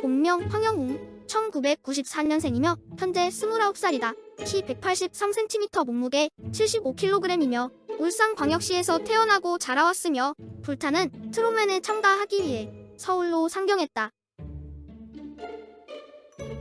본명 황영웅 1994년생이며 현재 29살이다. 키 183cm 몸무게 75kg이며 울산광역시에서 태어나고 자라왔으며 불타는 트롯맨에 참가하기 위해 서울로 상경했다.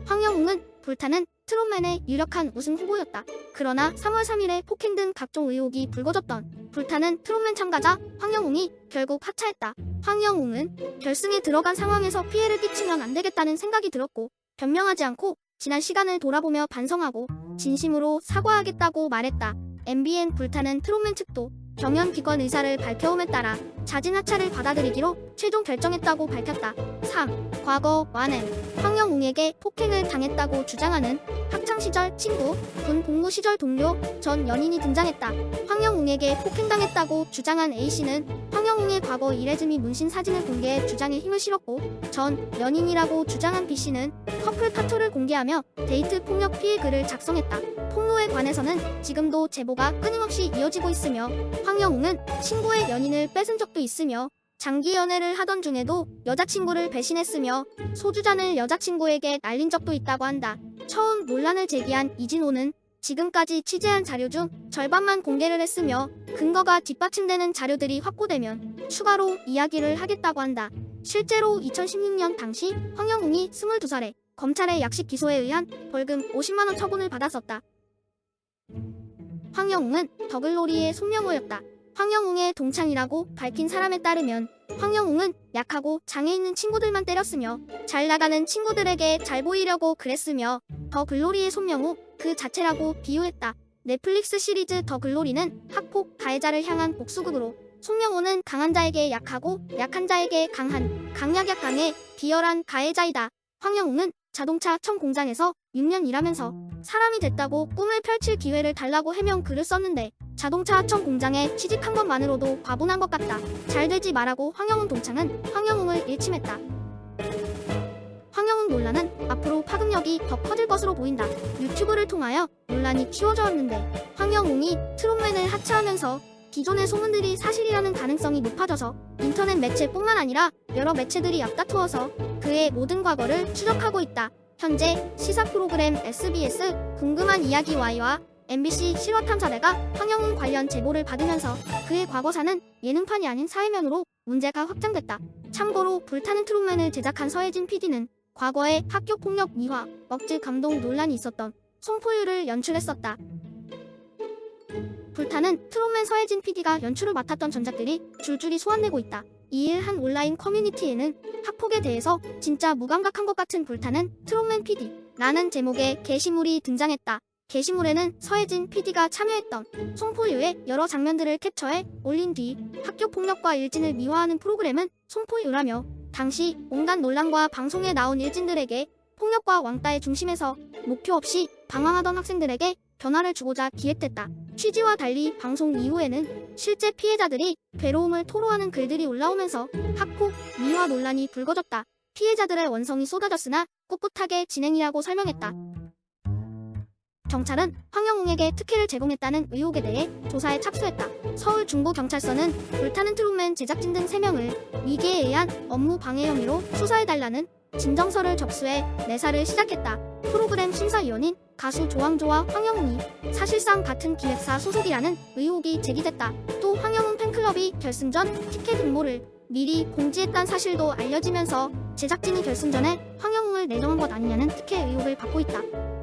황영웅은 불타는 트롯맨의 유력한 우승 후보였다. 그러나 3월 3일에 폭행 등 각종 의혹이 불거졌던 불타는 트롯맨 참가자 황영웅이 결국 하차했다. 황영웅은 결승에 들어간 상황에서 피해를 끼치면 안 되겠다는 생각이 들었고 변명하지 않고 지난 시간을 돌아보며 반성하고 진심으로 사과하겠다고 말했다. MBN 불타는 트롯맨 측도 경연 기권 의사를 밝혀옴에 따라 자진 하차를 받아들이기로 최종 결정했다고 밝혔다. 3. 과거 완엔 황영웅에게 폭행을 당했다고 주장하는 학창시절 친구, 군 복무 시절 동료, 전 연인이 등장했다. 황영웅에게 폭행당했다고 주장한 A씨는 황영웅의 과거 이레즈미 문신 사진을 공개해 주장에 힘을 실었고 전 연인이라고 주장한 B씨는 커플 카톡을 공개하며 데이트 폭력 피해 글을 작성했다. 폭로에 관해서는 지금도 제보가 끊임없이 이어지고 있으며 황영웅은 친구의 연인을 뺏은 적도 있으며 장기 연애를 하던 중에도 여자친구를 배신했으며 소주잔을 여자친구에게 날린 적도 있다고 한다. 처음 논란을 제기한 이진호는 지금까지 취재한 자료 중 절반만 공개를 했으며 근거가 뒷받침되는 자료들이 확보되면 추가로 이야기를 하겠다고 한다. 실제로 2016년 당시 황영웅이 22살에 검찰의 약식 기소에 의한 벌금 50만원 처분을 받았었다. 황영웅은 더글로리의 손명호였다. 황영웅의 동창이라고 밝힌 사람에 따르면 황영웅은 약하고 장애 있는 친구들만 때렸으며 잘 나가는 친구들에게 잘 보이려고 그랬으며 더 글로리의 손명호 그 자체라고 비유했다. 넷플릭스 시리즈 더 글로리는 학폭 가해자를 향한 복수극으로 손명호는 강한 자에게 약하고 약한 자에게 강한 강약약 강해 비열한 가해자이다. 황영웅은 자동차 청 공장에서 6년 일하면서 사람이 됐다고 꿈을 펼칠 기회를 달라고 해명 글을 썼는데 자동차 청 공장에 취직한 것만으로도 과분한 것 같다. 잘 되지 말라고 황영웅 동창은 황영웅을 일침했다. 황영웅 논란은 앞으로 파급력이 더 커질 것으로 보인다. 유튜브를 통하여 논란이 키워져 왔는데 황영웅이 트롯맨을 하차하면서 기존의 소문들이 사실이라는 가능성이 높아져서 인터넷 매체뿐만 아니라 여러 매체들이 앞다투어서 그의 모든 과거를 추적하고 있다. 현재 시사 프로그램 SBS 궁금한 이야기 Y와 MBC 실화탐사대가 황영웅 관련 제보를 받으면서 그의 과거사는 예능판이 아닌 사회면으로 문제가 확장됐다. 참고로 불타는 트롯맨을 제작한 서혜진 PD는 과거에 학교 폭력 미화, 억지 감동 논란이 있었던 송포유를 연출했었다. 불타는 트롯맨 서혜진 PD가 연출을 맡았던 전작들이 줄줄이 소환되고 있다. 이일 한 온라인 커뮤니티에는 학폭에 대해서 진짜 무감각한 것 같은 불타는 트롯맨 PD 라는 제목의 게시물이 등장했다. 게시물에는 서혜진 PD가 참여했던 송포유의 여러 장면들을 캡처해 올린 뒤 학교 폭력과 일진을 미화하는 프로그램은 송포유라며 당시 온갖 논란과 방송에 나온 일진들에게 폭력과 왕따의 중심에서 목표 없이 방황하던 학생들에게 변화를 주고자 기획됐다. 취지와 달리 방송 이후에는 실제 피해자들이 괴로움을 토로하는 글들이 올라오면서 학폭, 미화 논란이 불거졌다. 피해자들의 원성이 쏟아졌으나 꿋꿋하게 진행이라고 설명했다. 경찰은 황영웅에게 특혜를 제공했다는 의혹에 대해 조사에 착수했다. 서울중부경찰서는 불타는 트롯맨 제작진 등 3명을 위계에 의한 업무 방해 혐의로 수사해달라는 진정서를 접수해 내사를 시작했다. 프로그램 심사위원인 가수 조항조와 황영웅이 사실상 같은 기획사 소속이라는 의혹이 제기됐다. 또 황영웅 팬클럽이 결승전 티켓 응모를 미리 공지했다는 사실도 알려지면서 제작진이 결승전에 황영웅을 내정한 것 아니냐는 특혜 의혹을 받고 있다.